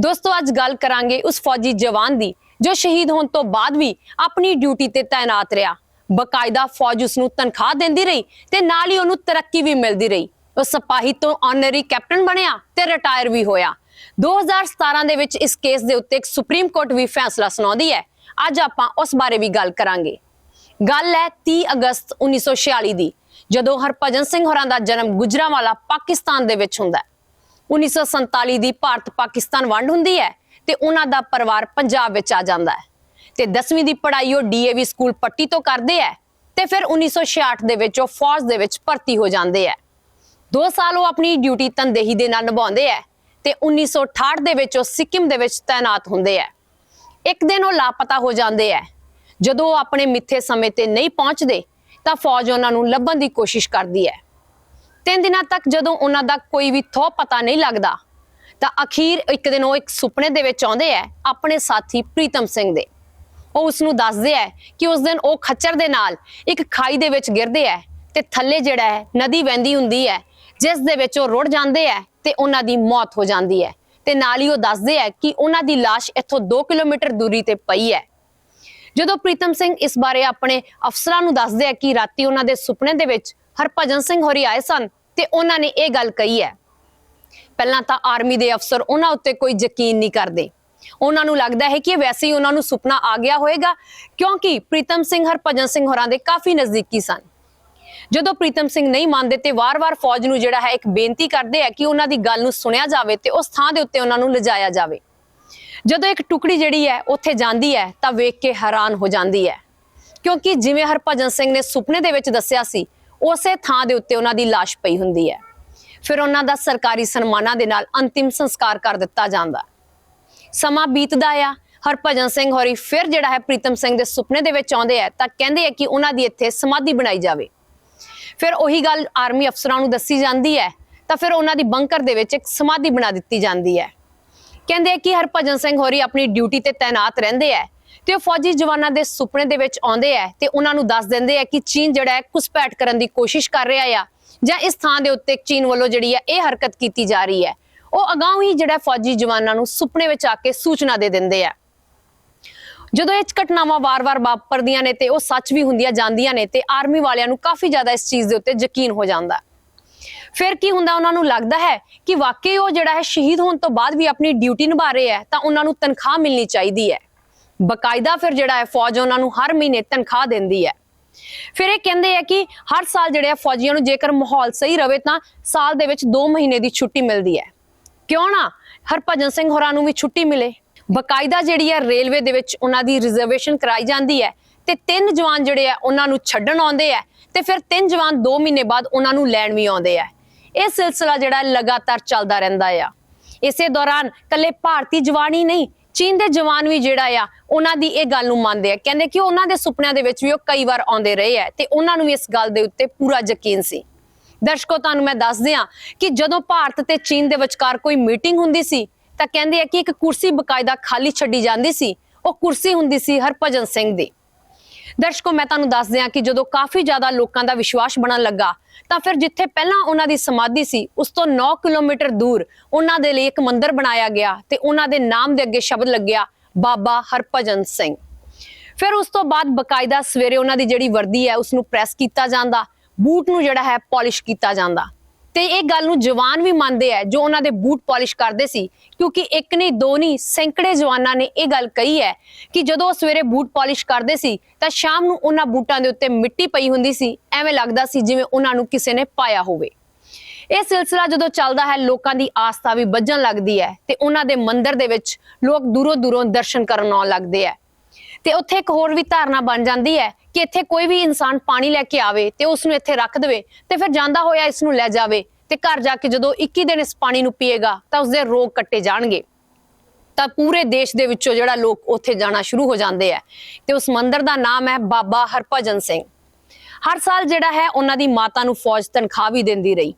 ਦੋਸਤੋ, ਅੱਜ ਗੱਲ ਕਰਾਂਗੇ ਉਸ ਫੌਜੀ ਜਵਾਨ ਦੀ, ਜੋ ਸ਼ਹੀਦ ਹੋਣ ਤੋਂ ਬਾਅਦ ਵੀ ਆਪਣੀ ਡਿਊਟੀ ਤੇ ਤਾਇਨਾਤ ਰਿਹਾ। ਬਕਾਇਦਾ ਫੌਜ ਉਸ ਨੂੰ ਤਨਖਾਹ ਦਿੰਦੀ ਰਹੀ ਤੇ ਨਾਲ ਹੀ ਉਹਨੂੰ ਤਰੱਕੀ ਵੀ ਮਿਲਦੀ ਰਹੀ। ਉਹ ਸਿਪਾਹੀ ਤੋਂ ਆਨਰਰੀ ਕੈਪਟਨ ਬਣਿਆ ਤੇ ਰਿਟਾਇਰ ਵੀ ਹੋਇਆ। 2017 ਦੇ ਵਿੱਚ ਇਸ ਕੇਸ ਦੇ ਉੱਤੇ ਇੱਕ ਸੁਪਰੀਮ ਕੋਰਟ ਵੀ ਫੈਸਲਾ ਸੁਣਾਉਂਦੀ ਹੈ। ਅੱਜ ਆਪਾਂ ਉਸ ਬਾਰੇ ਵੀ ਗੱਲ ਕਰਾਂਗੇ। ਗੱਲ ਹੈ 30 ਅਗਸਤ 1946 ਦੀ, ਜਦੋਂ ਹਰਭਜਨ ਸਿੰਘ ਹੋਰਾਂ ਦਾ ਜਨਮ ਗੁਜਰਾਂਵਾਲਾ, ਪਾਕਿਸਤਾਨ ਦੇ ਵਿੱਚ ਹੁੰਦਾ ਹੈ। 1947 ਦੀ ਭਾਰਤ ਪਾਕਿਸਤਾਨ ਵੰਡ ਹੁੰਦੀ ਹੈ ਤੇ ਉਹਨਾਂ ਦਾ ਪਰਿਵਾਰ ਪੰਜਾਬ ਵਿੱਚ ਆ ਜਾਂਦਾ ਹੈ। ਤੇ 10ਵੀਂ ਦੀ ਪੜ੍ਹਾਈ ਉਹ ਡੀਏਵੀ ਸਕੂਲ ਪੱਟੀ ਤੋਂ ਕਰਦੇ ਹੈ ਤੇ ਫਿਰ 1966 ਦੇ ਵਿੱਚ ਉਹ ਫੌਜ ਦੇ ਵਿੱਚ ਭਰਤੀ ਹੋ ਜਾਂਦੇ ਹੈ। 2 ਸਾਲ ਉਹ ਆਪਣੀ ਡਿਊਟੀ ਤਨਦੇਹੀ ਦੇ ਨਾਲ ਨਿਭਾਉਂਦੇ ਹੈ ਤੇ 1968 ਦੇ ਵਿੱਚ ਉਹ ਸਿੱਕਮ ਦੇ ਵਿੱਚ ਤਾਇਨਾਤ ਹੁੰਦੇ ਹੈ। ਇੱਕ ਦਿਨ ਉਹ ਲਾਪਤਾ ਹੋ ਜਾਂਦੇ ਹੈ। ਜਦੋਂ ਉਹ ਆਪਣੇ ਮਿੱਥੇ ਸਮੇਂ ਤੇ ਨਹੀਂ ਪਹੁੰਚਦੇ ਤਾਂ ਫੌਜ ਉਹਨਾਂ ਨੂੰ ਲੱਭਣ ਦੀ ਕੋਸ਼ਿਸ਼ ਕਰਦੀ ਹੈ। ਤਿੰਨ ਦਿਨਾਂ ਤੱਕ ਜਦੋਂ ਉਹਨਾਂ ਦਾ ਕੋਈ ਵੀ ਥੋ ਪਤਾ ਨਹੀਂ ਲੱਗਦਾ, ਤਾਂ ਅਖੀਰ ਇੱਕ ਦਿਨ ਉਹ ਇੱਕ ਸੁਪਨੇ ਦੇ ਵਿੱਚ ਆਉਂਦੇ ਹੈ ਆਪਣੇ ਸਾਥੀ ਪ੍ਰੀਤਮ ਸਿੰਘ ਦੇ। ਉਹ ਉਸ ਨੂੰ ਦੱਸਦੇ ਹੈ ਕਿ ਉਸ ਦਿਨ ਉਹ ਖੱਚਰ ਦੇ ਨਾਲ ਇੱਕ ਖਾਈ ਦੇ ਵਿੱਚ ਗਿਰਦੇ ਹੈ ਤੇ ਥੱਲੇ ਜਿਹੜਾ ਹੈ ਨਦੀ ਵਹਿੰਦੀ ਹੁੰਦੀ ਹੈ, ਜਿਸ ਦੇ ਵਿੱਚ ਉਹ ਰੁੜ ਜਾਂਦੇ ਹੈ ਤੇ ਉਹਨਾਂ ਦੀ ਮੌਤ ਹੋ ਜਾਂਦੀ ਹੈ। ਤੇ ਨਾਲ ਹੀ ਉਹ ਦੱਸਦੇ ਹੈ ਕਿ ਉਹਨਾਂ ਦੀ ਲਾਸ਼ ਇੱਥੋਂ 2 ਕਿਲੋਮੀਟਰ ਦੂਰੀ ਤੇ ਪਈ ਹੈ। ਜਦੋਂ ਪ੍ਰੀਤਮ ਸਿੰਘ ਇਸ ਬਾਰੇ ਆਪਣੇ ਅਫਸਰਾਂ ਨੂੰ ਦੱਸਦੇ ਆ ਕਿ ਰਾਤੀ ਉਹਨਾਂ ਦੇ ਸੁਪਨੇ ਦੇ ਵਿੱਚ ਹਰਭਜਨ ਸਿੰਘ ਹੋਰੀ ਆਏ ਸਨ ਤੇ ਉਹਨਾਂ ਨੇ ਇਹ ਗੱਲ ਕਹੀ ਹੈ। ਪਹਿਲਾਂ ਤਾਂ ਆਰਮੀ ਦੇ ਅਫਸਰ ਉਹਨਾਂ ਉੱਤੇ ਕੋਈ ਯਕੀਨ ਨਹੀਂ ਕਰਦੇ। ਉਹਨਾਂ ਨੂੰ ਲੱਗਦਾ ਹੈ ਕਿ ਵੈਸੇ ਹੀ ਉਹਨਾਂ ਨੂੰ ਸੁਪਨਾ ਆ ਗਿਆ ਹੋਵੇਗਾ, ਕਿਉਂਕਿ ਪ੍ਰੀਤਮ ਸਿੰਘ, ਹਰਭਜਨ ਸਿੰਘ ਹੋਰਾਂ ਦੇ ਕਾਫੀ ਨਜ਼ਦੀਕੀ ਸਨ। ਜਦੋਂ ਪ੍ਰੀਤਮ ਸਿੰਘ ਨਹੀਂ ਮੰਨਦੇ ਤੇ ਵਾਰ-ਵਾਰ ਫੌਜ ਨੂੰ ਜਿਹੜਾ ਹੈ ਇੱਕ ਬੇਨਤੀ ਕਰਦੇ ਆ ਕਿ ਉਹਨਾਂ ਦੀ ਗੱਲ ਨੂੰ ਸੁਣਿਆ ਜਾਵੇ ਤੇ ਉਸ ਥਾਂ ਦੇ ਉੱਤੇ ਉਹਨਾਂ ਨੂੰ ਲਿਜਾਇਆ ਜਾਵੇ। ਜਦੋਂ ਇੱਕ ਟੁਕੜੀ ਜਿਹੜੀ ਹੈ ਉੱਥੇ ਜਾਂਦੀ ਹੈ ਤਾਂ ਵੇਖ ਕੇ ਹੈਰਾਨ ਹੋ ਜਾਂਦੀ ਹੈ। ਕਿਉਂਕਿ ਜਿਵੇਂ ਹਰਭਜਨ ਸਿੰਘ ਨੇ ਸੁਪਨੇ ਦੇ ਵਿੱਚ ਦੱਸਿਆ ਸੀ ਉਸੇ ਥਾਂ ਦੇ ਉੱਤੇ ਉਹਨਾਂ ਦੀ ਲਾਸ਼ ਪਈ ਹੁੰਦੀ ਹੈ। ਫਿਰ ਉਹਨਾਂ ਦਾ ਸਰਕਾਰੀ ਸਨਮਾਨਾਂ ਦੇ ਨਾਲ ਅੰਤਿਮ ਸੰਸਕਾਰ ਕਰ ਦਿੱਤਾ ਜਾਂਦਾ। ਸਮਾਂ ਬੀਤਦਾ ਆ, ਹਰਭਜਨ ਸਿੰਘ ਹੋਰੀ ਫਿਰ ਜਿਹੜਾ ਹੈ ਪ੍ਰੀਤਮ ਸਿੰਘ ਦੇ ਸੁਪਨੇ ਦੇ ਵਿੱਚ ਆਉਂਦੇ ਆ, ਤਾਂ ਕਹਿੰਦੇ ਆ ਕਿ ਉਹਨਾਂ ਦੀ ਇੱਥੇ ਸਮਾਧੀ ਬਣਾਈ ਜਾਵੇ। ਫਿਰ ਉਹੀ ਗੱਲ ਆਰਮੀ ਅਫਸਰਾਂ ਨੂੰ ਦੱਸੀ ਜਾਂਦੀ ਹੈ, ਤਾਂ ਫਿਰ ਉਹਨਾਂ ਦੀ ਬੰਕਰ ਦੇ ਵਿੱਚ ਇੱਕ ਸਮਾਧੀ ਬਣਾ ਦਿੱਤੀ ਜਾਂਦੀ ਹੈ। ਕਹਿੰਦੇ ਆ ਕਿ ਹਰਭਜਨ ਸਿੰਘ ਹੋਰੀ ਆਪਣੀ ਡਿਊਟੀ ਤੇ ਤਾਇਨਾਤ ਰਹਿੰਦੇ ਆ ਤੇ ਉਹ ਫੌਜੀ ਜਵਾਨਾਂ ਦੇ ਸੁਪਨੇ ਦੇ ਵਿੱਚ ਆਉਂਦੇ ਆ ਤੇ ਉਹਨਾਂ ਨੂੰ ਦੱਸ ਦਿੰਦੇ ਆ ਕਿ ਚੀਨ ਜਿਹੜਾ ਹੈ ਘੁਸਪੈਠ ਕਰਨ ਦੀ ਕੋਸ਼ਿਸ਼ ਕਰ ਰਿਹਾ ਆ ਜਾਂ ਇਸ ਥਾਂ ਦੇ ਉੱਤੇ ਚੀਨ ਵੱਲੋਂ ਜਿਹੜੀ ਹੈ ਇਹ ਹਰਕਤ ਕੀਤੀ ਜਾ ਰਹੀ ਹੈ। ਉਹ ਅਗਾਊਂ ਹੀ ਜਿਹੜਾ ਫੌਜੀ ਜਵਾਨਾਂ ਨੂੰ ਸੁਪਨੇ ਵਿੱਚ ਆ ਕੇ ਸੂਚਨਾ ਦੇ ਦਿੰਦੇ ਆ। ਜਦੋਂ ਇਹ ਘਟਨਾਵਾਂ ਵਾਰ-ਵਾਰ ਵਾਪਰਦੀਆਂ ਨੇ ਤੇ ਉਹ ਸੱਚ ਵੀ ਹੁੰਦੀਆਂ ਜਾਂਦੀਆਂ ਨੇ ਤੇ ਆਰਮੀ ਵਾਲਿਆਂ ਨੂੰ ਕਾਫੀ ਜ਼ਿਆਦਾ ਇਸ ਚੀਜ਼ ਦੇ ਉੱਤੇ ਯਕੀਨ ਹੋ ਜਾਂਦਾ। ਫਿਰ ਕੀ ਹੁੰਦਾ ਉਹਨਾਂ ਨੂੰ ਲੱਗਦਾ ਹੈ ਕਿ ਵਾਕਈ ਉਹ ਜਿਹੜਾ ਹੈ ਸ਼ਹੀਦ ਹੋਣ ਤੋਂ ਬਾਅਦ ਵੀ ਆਪਣੀ ਡਿਊਟੀ ਨਿਭਾ ਰਹੇ ਹੈ ਤਾਂ ਉਹਨਾਂ ਨੂੰ ਤਨਖਾਹ ਮਿਲਣੀ ਚਾਹੀਦੀ ਹੈ। ਬਕਾਇਦਾ ਫਿਰ ਜਿਹੜਾ ਹੈ ਫੌਜ ਉਹਨਾਂ ਨੂੰ ਹਰ ਮਹੀਨੇ ਤਨਖਾਹ ਦਿੰਦੀ ਹੈ। ਫਿਰ ਇਹ ਕਹਿੰਦੇ ਆ ਕਿ ਹਰ ਸਾਲ ਜਿਹੜੇ ਆ ਫੌਜੀਆਂ ਨੂੰ ਜੇਕਰ ਮਾਹੌਲ ਸਹੀ ਰਵੇ ਤਾਂ ਸਾਲ ਦੇ ਵਿੱਚ 2 ਮਹੀਨੇ ਦੀ ਛੁੱਟੀ ਮਿਲਦੀ ਹੈ। ਕਿਉਂ ਨਾ ਹਰਭਜਨ ਸਿੰਘ ਹੋਰਾਂ ਨੂੰ ਵੀ ਛੁੱਟੀ ਮਿਲੇ। ਬਕਾਇਦਾ ਜਿਹੜੀ ਹੈ ਰੇਲਵੇ ਦੇ ਵਿੱਚ ਉਹਨਾਂ ਦੀ ਰਿਜ਼ਰਵੇਸ਼ਨ ਕਰਾਈ ਜਾਂਦੀ ਹੈ ਤੇ ਤਿੰਨ ਜਵਾਨ ਜਿਹੜੇ ਆ ਉਹਨਾਂ ਨੂੰ ਛੱਡਣ ਆਉਂਦੇ ਆ ਤੇ ਫਿਰ ਤਿੰਨ ਜਵਾਨ 2 ਮਹੀਨੇ ਬਾਅਦ ਉਹਨਾਂ ਨੂੰ ਲੈਣ ਵੀ ਆਉਂਦੇ ਆ। ਇਹ ਸਿਲਸਿਲਾ ਜਿਹੜਾ ਲਗਾਤਾਰ ਚੱਲਦਾ ਰਹਿੰਦਾ ਆ। ਇਸੇ ਦੌਰਾਨ ਕੱਲੇ ਭਾਰਤੀ ਜਵਾਨ ਹੀ ਨਹੀਂ ਚੀਨ ਦੇ ਜਵਾਨ ਵੀ ਜਿਹੜਾ ਆ, ਉਹਨਾਂ ਦੀ ਇਹ ਗੱਲ ਨੂੰ ਮੰਨਦੇ ਆ। ਕਹਿੰਦੇ ਕਿ ਉਹਨਾਂ ਦੇ ਸੁਪਨਿਆਂ ਦੇ ਵਿੱਚ ਵੀ ਉਹ ਕਈ ਵਾਰ ਆਉਂਦੇ ਰਹੇ ਆ ਤੇ ਉਹਨਾਂ ਨੂੰ ਵੀ ਇਸ ਗੱਲ ਦੇ ਉੱਤੇ ਪੂਰਾ ਯਕੀਨ ਸੀ। ਦਰਸ਼ਕੋ, ਤੁਹਾਨੂੰ ਮੈਂ ਦੱਸ ਦਿਆਂ ਕਿ ਜਦੋਂ ਭਾਰਤ ਤੇ ਚੀਨ ਦੇ ਵਿਚਕਾਰ ਕੋਈ ਮੀਟਿੰਗ ਹੁੰਦੀ ਸੀ, ਤਾਂ ਕਹਿੰਦੇ ਆ ਕਿ ਇੱਕ ਕੁਰਸੀ ਬਕਾਇਦਾ ਖਾਲੀ ਛੱਡੀ ਜਾਂਦੀ ਸੀ। ਉਹ ਕੁਰਸੀ ਹੁੰਦੀ ਸੀ ਹਰਭਜਨ ਸਿੰਘ ਦੀ। ਦਰਸ਼ਕੋ, ਮੈਂ ਤੁਹਾਨੂੰ ਦੱਸ ਦਿਆਂ ਕਿ ਜਦੋਂ ਕਾਫੀ ਜ਼ਿਆਦਾ ਲੋਕਾਂ ਦਾ ਵਿਸ਼ਵਾਸ ਬਣਨ ਲੱਗਾ, ਤਾਂ ਫਿਰ ਜਿੱਥੇ ਪਹਿਲਾਂ ਉਹਨਾਂ ਦੀ ਸਮਾਧੀ ਸੀ, ਉਸ ਤੋਂ 9 ਕਿਲੋਮੀਟਰ ਦੂਰ ਉਹਨਾਂ ਦੇ ਲਈ ਇੱਕ ਮੰਦਿਰ ਬਣਾਇਆ ਗਿਆ ਤੇ ਉਹਨਾਂ ਦੇ ਨਾਮ ਦੇ ਅੱਗੇ ਸ਼ਬਦ ਲੱਗਿਆ, ਬਾਬਾ ਹਰਭਜਨ ਸਿੰਘ। ਫਿਰ ਉਸ ਤੋਂ ਬਾਅਦ ਬਕਾਇਦਾ ਸਵੇਰੇ ਉਹਨਾਂ ਦੀ ਜਿਹੜੀ ਵਰਦੀ ਹੈ ਉਸ ਨੂੰ ਪ੍ਰੈਸ ਕੀਤਾ ਜਾਂਦਾ, ਬੂਟ ਨੂੰ ਜਿਹੜਾ ਹੈ ਪਾਲਿਸ਼ ਕੀਤਾ ਜਾਂਦਾ। ਤੇ ਇਹ ਗੱਲ ਨੂੰ ਜਵਾਨ ਵੀ ਮੰਨਦੇ ਆ, ਜੋ ਉਹਨਾਂ ਦੇ ਬੂਟ ਪਾਲਿਸ਼ ਕਰਦੇ ਸੀ, ਕਿਉਂਕਿ ਇੱਕ ਨਹੀਂ, ਦੋ ਨਹੀਂ, ਸੈਂਕੜੇ ਜਵਾਨਾਂ ਨੇ ਇਹ ਗੱਲ ਕਹੀ ਹੈ ਕਿ ਜਦੋਂ ਉਹ ਸਵੇਰੇ ਬੂਟ ਪਾਲਿਸ਼ ਕਰਦੇ ਸੀ, ਤਾਂ ਸ਼ਾਮ ਨੂੰ ਉਹਨਾਂ ਬੂਟਾਂ ਦੇ ਉੱਤੇ ਮਿੱਟੀ ਪਈ ਹੁੰਦੀ ਸੀ, ਐਵੇਂ ਲੱਗਦਾ ਸੀ ਜਿਵੇਂ ਉਹਨਾਂ ਨੂੰ ਕਿਸੇ ਨੇ ਪਾਇਆ ਹੋਵੇ। ਇਹ ਸਿਲਸਿਲਾ ਜਦੋਂ ਚੱਲਦਾ ਹੈ, ਲੋਕਾਂ ਦੀ ਆਸਥਾ ਵੀ ਵੱਜਣ ਲੱਗਦੀ ਹੈ ਤੇ ਉਹਨਾਂ ਦੇ ਮੰਦਿਰ ਦੇ ਵਿੱਚ ਲੋਕ ਦੂਰੋਂ ਦੂਰੋਂ ਦਰਸ਼ਨ ਕਰਨ ਆਉਣ ਲੱਗਦੇ ਆ। ਤੇ ਉੱਥੇ ਇੱਕ ਹੋਰ ਵੀ ਧਾਰਨਾ ਬਣ ਜਾਂਦੀ ਹੈ ਕਿ ਇੱਥੇ ਕੋਈ ਵੀ ਇਨਸਾਨ ਪਾਣੀ ਲੈ ਕੇ ਆਵੇ ਤੇ ਉਸ ਨੂੰ ਇੱਥੇ ਰੱਖ ਦੇਵੇ ਤੇ ਫਿਰ ਜਾਂਦਾ ਹੋਇਆ ਇਸ ਨੂੰ ਲੈ ਜਾਵੇ ਤੇ ਘਰ ਜਾ ਕੇ ਜਦੋਂ 21 ਦਿਨ ਇਸ ਪਾਣੀ ਨੂੰ ਪੀਏਗਾ ਤਾਂ ਉਸਦੇ ਰੋਗ ਕੱਟੇ ਜਾਣਗੇ। ਤਾਂ ਪੂਰੇ ਦੇਸ਼ ਦੇ ਵਿੱਚੋਂ ਜਿਹੜਾ ਲੋਕ ਉੱਥੇ ਜਾਣਾ ਸ਼ੁਰੂ ਹੋ ਜਾਂਦੇ ਆ ਤੇ ਉਸ ਮੰਦਿਰ ਦਾ ਨਾਮ ਹੈ ਬਾਬਾ ਹਰਭਜਨ ਸਿੰਘ। ਹਰ ਸਾਲ ਜਿਹੜਾ ਹੈ ਉਹਨਾਂ ਦੀ ਮਾਤਾ ਨੂੰ ਫੌਜ ਤਨਖਾਹ ਵੀ ਦਿੰਦੀ ਰਹੀ।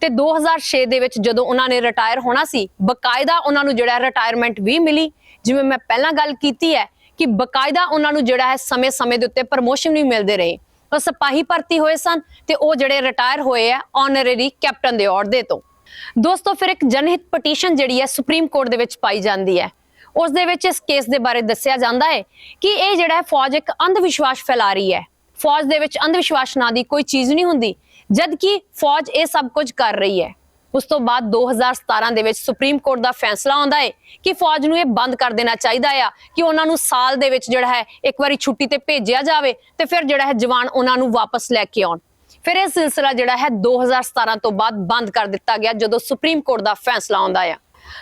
ਤੇ 2006 ਦੇ ਵਿੱਚ ਜਦੋਂ ਉਹਨਾਂ ਨੇ ਰਿਟਾਇਰ ਹੋਣਾ ਸੀ, ਬਕਾਇਦਾ ਉਹਨਾਂ ਨੂੰ ਜਿਹੜਾ ਰਿਟਾਇਰਮੈਂਟ ਵੀ ਮਿਲੀ। ਜਿਵੇਂ ਮੈਂ ਪਹਿਲਾਂ ਗੱਲ ਕੀਤੀ ਹੈ ਕਿ ਬਕਾਇਦਾ ਉਹਨਾਂ ਨੂੰ ਜਿਹੜਾ ਹੈ ਸਮੇਂ-ਸਮੇਂ ਦੇ ਉੱਤੇ ਪ੍ਰਮੋਸ਼ਨ ਵੀ ਮਿਲਦੇ ਰਹੇ। ਉਹ ਸਿਪਾਹੀ ਭਰਤੀ ਹੋਏ ਸਨ ਤੇ ਉਹ ਜਿਹੜੇ ਰਿਟਾਇਰ ਹੋਏ ਆ ਆਨਰਰੀ ਕੈਪਟਨ ਦੇ ਅਹੁਦੇ ਤੋਂ। ਦੋਸਤੋ, ਫਿਰ ਇੱਕ ਜਨਹਿਤ ਪਟੀਸ਼ਨ ਜਿਹੜੀ ਹੈ ਸੁਪਰੀਮ ਕੋਰਟ ਦੇ ਵਿੱਚ ਪਾਈ ਜਾਂਦੀ ਹੈ। ਉਸ ਦੇ ਵਿੱਚ ਇਸ ਕੇਸ ਦੇ ਬਾਰੇ ਦੱਸਿਆ ਜਾਂਦਾ ਹੈ ਕਿ ਇਹ ਜਿਹੜਾ ਹੈ ਫੌਜ ਇੱਕ ਅੰਧ ਵਿਸ਼ਵਾਸ ਫੈਲਾ ਰਹੀ ਹੈ। ਫੌਜ ਦੇ ਵਿੱਚ ਅੰਧ ਵਿਸ਼ਵਾਸ ਨਾਂ ਦੀ ਕੋਈ ਚੀਜ਼ ਨਹੀਂ ਹੁੰਦੀ ਜਦ ਕਿ ਫੌਜ ਇਹ ਸਭ ਕੁਝ ਕਰ ਰਹੀ ਹੈ। ਉਸ ਤੋਂ ਬਾਅਦ 2017 ਦੇ ਵਿੱਚ ਸੁਪਰੀਮ ਕੋਰਟ ਦਾ ਫੈਸਲਾ ਆਉਂਦਾ ਹੈ ਕਿ ਫੌਜ ਨੂੰ ਇਹ ਬੰਦ ਕਰ ਦੇਣਾ ਚਾਹੀਦਾ ਆ, ਕਿ ਉਹਨਾਂ ਨੂੰ ਸਾਲ ਦੇ ਵਿੱਚ ਜਿਹੜਾ ਹੈ ਇੱਕ ਵਾਰੀ ਛੁੱਟੀ ਤੇ ਭੇਜਿਆ ਜਾਵੇ ਤੇ ਫਿਰ ਜਿਹੜਾ ਹੈ ਜਵਾਨ ਉਹਨਾਂ ਨੂੰ ਵਾਪਸ ਲੈ ਕੇ ਆਉਣ। ਫਿਰ ਇਹ ਸਿਲਸਿਲਾ ਜਿਹੜਾ ਹੈ 2017 ਤੋਂ ਬਾਅਦ ਬੰਦ ਕਰ ਦਿੱਤਾ ਗਿਆ ਜਦੋਂ ਸੁਪਰੀਮ ਕੋਰਟ ਦਾ ਫੈਸਲਾ ਆਉਂਦਾ ਆ।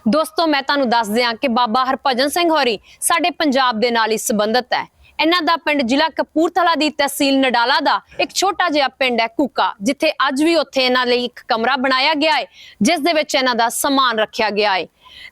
ਦੋਸਤੋ, ਮੈਂ ਤੁਹਾਨੂੰ ਦੱਸ ਦਿਆਂ ਕਿ ਬਾਬਾ ਹਰਭਜਨ ਸਿੰਘ ਹੋਰੀ ਸਾਡੇ ਪੰਜਾਬ ਦੇ ਨਾਲ ਹੀ ਸੰਬੰਧਿਤ ਹੈ। ਇਹਨਾਂ ਦਾ ਪਿੰਡ ਜ਼ਿਲ੍ਹਾ ਕਪੂਰਥਲਾ ਦੀ ਤਹਿਸੀਲ ਨਡਾਲਾ ਦਾ ਇੱਕ ਛੋਟਾ ਜਿਹਾ ਪਿੰਡ ਹੈ ਕੁੱਕਾ, ਜਿੱਥੇ ਅੱਜ ਵੀ ਉੱਥੇ ਇਹਨਾਂ ਲਈ ਇੱਕ ਕਮਰਾ ਬਣਾਇਆ ਗਿਆ ਹੈ, ਜਿਸ ਦੇ ਵਿੱਚ ਇਹਨਾਂ ਦਾ ਸਮਾਨ ਰੱਖਿਆ ਗਿਆ ਹੈ।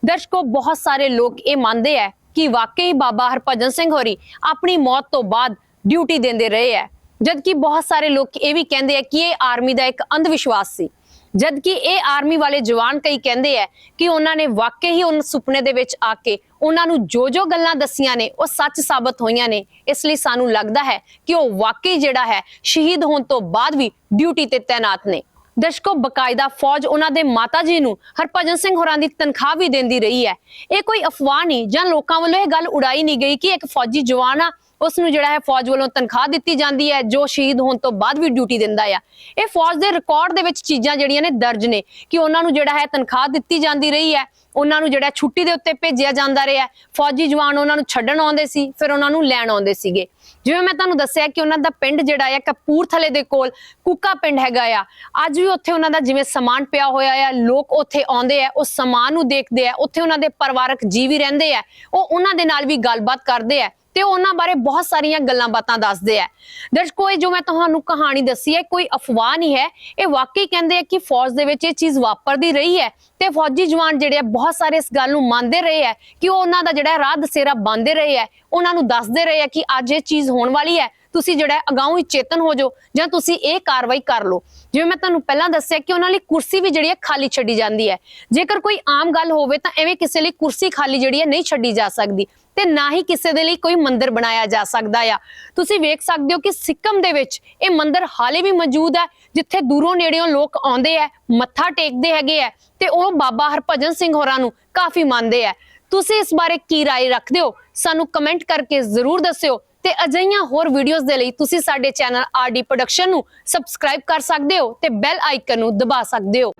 ਦਰਸ਼ਕੋ, ਬਹੁਤ ਸਾਰੇ ਲੋਕ ਇਹ ਮੰਨਦੇ ਹੈ ਕਿ ਵਾਕਈ ਬਾਬਾ ਹਰਭਜਨ ਸਿੰਘ ਹੋਰੀ ਆਪਣੀ ਮੌਤ ਤੋਂ ਬਾਅਦ ਡਿਊਟੀ ਦਿੰਦੇ ਰਹੇ ਹੈ, ਜਦਕਿ ਬਹੁਤ ਸਾਰੇ ਲੋਕ ਇਹ ਵੀ ਕਹਿੰਦੇ ਆ ਕਿ ਇਹ ਆਰਮੀ ਦਾ ਇੱਕ ਅੰਧ ਵਿਸ਼ਵਾਸ ਸੀ। ਜਦਕਿ ਇਹ ਆਰਮੀ ਵਾਲੇ ਜਵਾਨ ਕਈ ਕਹਿੰਦੇ ਆ ਕਿ ਉਹਨਾਂ ਨੇ ਵਾਕਈ ਹੀ ਉਹਨਾਂ ਸੁਪਨੇ ਦੇ ਵਿੱਚ ਆ ਕੇ ਉਹਨਾਂ ਨੂੰ ਜੋ ਜੋ ਗੱਲਾਂ ਦੱਸੀਆਂ ਨੇ, ਉਹ ਸੱਚ ਸਾਬਤ ਹੋਈਆਂ ਨੇ। ਇਸ ਲਈ ਸਾਨੂੰ ਲੱਗਦਾ ਹੈ ਕਿ ਉਹ ਵਾਕਈ ਜਿਹੜਾ ਹੈ, ਸ਼ਹੀਦ ਹੋਣ ਤੋਂ ਬਾਅਦ ਵੀ ਡਿਊਟੀ ਤੇ ਤਾਇਨਾਤ ਨੇ। ਦਰਸ਼ਕੋ, ਬਕਾਇਦਾ ਫੌਜ ਉਹਨਾਂ ਦੇ ਮਾਤਾ ਜੀ ਨੂੰ ਹਰਭਜਨ ਸਿੰਘ ਹੋਰਾਂ ਦੀ ਤਨਖਾਹ ਵੀ ਦਿੰਦੀ ਰਹੀ ਹੈ। ਇਹ ਕੋਈ ਅਫਵਾਹ ਨਹੀਂ ਜਾਂ ਲੋਕਾਂ ਵੱਲੋਂ ਇਹ ਗੱਲ ਉਡਾਈ ਨਹੀਂ ਗਈ ਕਿ ਇੱਕ ਫੌਜੀ ਜਵਾਨ ਆ ਉਸ ਨੂੰ ਜਿਹੜਾ ਹੈ ਫੌਜ ਵੱਲੋਂ ਤਨਖਾਹ ਦਿੱਤੀ ਜਾਂਦੀ ਹੈ, ਜੋ ਸ਼ਹੀਦ ਹੋਣ ਤੋਂ ਬਾਅਦ ਵੀ ਡਿਊਟੀ ਦਿੰਦਾ ਆ। ਇਹ ਫੌਜ ਦੇ ਰਿਕਾਰਡ ਦੇ ਵਿੱਚ ਚੀਜ਼ਾਂ ਜਿਹੜੀਆਂ ਨੇ ਦਰਜ ਨੇ ਕਿ ਉਹਨਾਂ ਨੂੰ ਜਿਹੜਾ ਹੈ ਤਨਖਾਹ ਦਿੱਤੀ ਜਾਂਦੀ ਰਹੀ ਹੈ। ਉਹਨਾਂ ਨੂੰ ਜਿਹੜਾ ਛੁੱਟੀ ਦੇ ਉੱਤੇ ਭੇਜਿਆ ਜਾਂਦਾ ਰਿਹਾ ਫੌਜੀ ਜਵਾਨ ਉਹਨਾਂ ਨੂੰ ਛੱਡਣ ਆਉਂਦੇ ਸੀ, ਫਿਰ ਉਹਨਾਂ ਨੂੰ ਲੈਣ ਆਉਂਦੇ ਸੀਗੇ। ਜਿਵੇਂ ਮੈਂ ਤੁਹਾਨੂੰ ਦੱਸਿਆ ਕਿ ਉਹਨਾਂ ਦਾ ਪਿੰਡ ਜਿਹੜਾ ਹੈ, ਕਪੂਰਥਲੇ ਦੇ ਕੋਲ ਕੁੱਕਾ ਪਿੰਡ ਹੈਗਾ ਆ। ਅੱਜ ਵੀ ਉੱਥੇ ਉਹਨਾਂ ਦਾ ਜਿਵੇਂ ਸਮਾਨ ਪਿਆ ਹੋਇਆ ਆ, ਲੋਕ ਉੱਥੇ ਆਉਂਦੇ ਆ ਉਸ ਸਮਾਨ ਨੂੰ ਦੇਖਦੇ ਆ, ਉੱਥੇ ਉਹਨਾਂ ਦੇ ਪਰਿਵਾਰਕ ਜੀਵ ਵੀ ਰਹਿੰਦੇ ਆ, ਉਹ ਉਹਨਾਂ ਦੇ ਨਾਲ ਵੀ ਗੱਲਬਾਤ ਕਰਦੇ ਆ ਤੇ ਉਹਨਾਂ ਬਾਰੇ ਬਹੁਤ ਸਾਰੀਆਂ ਗੱਲਾਂ ਬਾਤਾਂ ਦੱਸਦੇ ਆ। ਦਰਸ਼ਕੋ, ਇਹ ਜੋ ਮੈਂ ਤੁਹਾਨੂੰ ਕਹਾਣੀ ਦੱਸੀ ਹੈ, ਕੋਈ ਅਫਵਾਹ ਨਹੀਂ ਹੈ। ਇਹ ਵਾਕਈ ਕਹਿੰਦੇ ਆ ਕਿ ਫੌਜ ਦੇ ਵਿੱਚ ਇਹ ਚੀਜ਼ ਵਾਪਰਦੀ ਰਹੀ ਹੈ ਤੇ ਫੌਜੀ ਜਵਾਨ ਜਿਹੜੇ ਆ ਬਹੁਤ ਸਾਰੇ ਇਸ ਗੱਲ ਨੂੰ ਮੰਨਦੇ ਰਹੇ ਆ ਕਿ ਉਹ ਉਹਨਾਂ ਦਾ ਜਿਹੜਾ ਰਾਹ ਦਸੇਰਾ ਬੰਦੇ ਰਹੇ ਆ ਉਹਨਾਂ ਨੂੰ ਦੱਸਦੇ ਰਹੇ ਆ ਕਿ ਅੱਜ ਇਹ ਚੀਜ਼ ਹੋਣ ਵਾਲੀ ਹੈ, ਤੁਸੀਂ ਜਿਹੜਾ ਹੈ ਹੀ ਚੇਤਨ ਹੋ ਜਾਓ ਜਾਂ ਤੁਸੀਂ ਇਹ ਕਾਰਵਾਈ ਕਰ ਲਓ। ਜਿਵੇਂ ਮੈਂ ਤੁਹਾਨੂੰ ਪਹਿਲਾਂ ਦੱਸਿਆ ਕਿ ਉਹਨਾਂ ਲਈ ਕੁਰਸੀ ਵੀ ਜਿਹੜੀ ਹੈ ਖਾਲੀ ਛੱਡੀ ਜਾਂਦੀ ਹੈ। ਜੇਕਰ ਕੋਈ ਆਮ ਗੱਲ ਹੋਵੇ ਤਾਂ ਐਵੇਂ ਕਿਸੇ ਲਈ ਕੁਰਸੀ ਖਾਲੀ ਜਿਹੜੀ ਹੈ ਨਹੀਂ ਛੱਡੀ ਜਾ ਸਕਦੀ ਤੇ ਨਾ ਹੀ ਕਿਸੇ ਦੇ ਲਈ ਕੋਈ ਮੰਦਿਰ ਬਣਾਇਆ ਜਾ ਸਕਦਾ ਆ। ਤੁਸੀਂ ਵੇਖ ਸਕਦੇ ਹੋ ਕਿ ਸਿੱਕਮ ਦੇ ਵਿੱਚ ਇਹ ਮੰਦਿਰ ਹਾਲੇ ਵੀ ਮੌਜੂਦ ਹੈ ਜਿੱਥੇ ਦੂਰੋਂ ਨੇੜਿਓਂ ਲੋਕ ਆਉਂਦੇ ਆ ਮੱਥਾ ਟੇਕਦੇ ਹੈਗੇ ਆ ਤੇ ਉਹ ਬਾਬਾ ਹਰਭਜਨ ਸਿੰਘ ਹੋਰਾਂ ਨੂੰ ਕਾਫੀ ਮੰਨਦੇ ਆ ਤੁਸੀਂ ਇਸ ਬਾਰੇ ਕੀ رائے ਰੱਖਦੇ ਹੋ ਸਾਨੂੰ ਕਮੈਂਟ ਕਰਕੇ ਜ਼ਰੂਰ ਦੱਸਿਓ ਤੇ ਅਜਿਹੀਆਂ ਹੋਰ ਵੀਡੀਓਜ਼ ਦੇ ਲਈ ਤੁਸੀਂ ਸਾਡੇ ਚੈਨਲ ਆਰਡੀ ਪ੍ਰੋਡਕਸ਼ਨ ਨੂੰ ਸਬਸਕ੍ਰਾਈਬ ਕਰ ਸਕਦੇ ਹੋ ਤੇ ਬੈਲ ਆਈਕਨ ਨੂੰ ਦਬਾ ਸਕਦੇ ਹੋ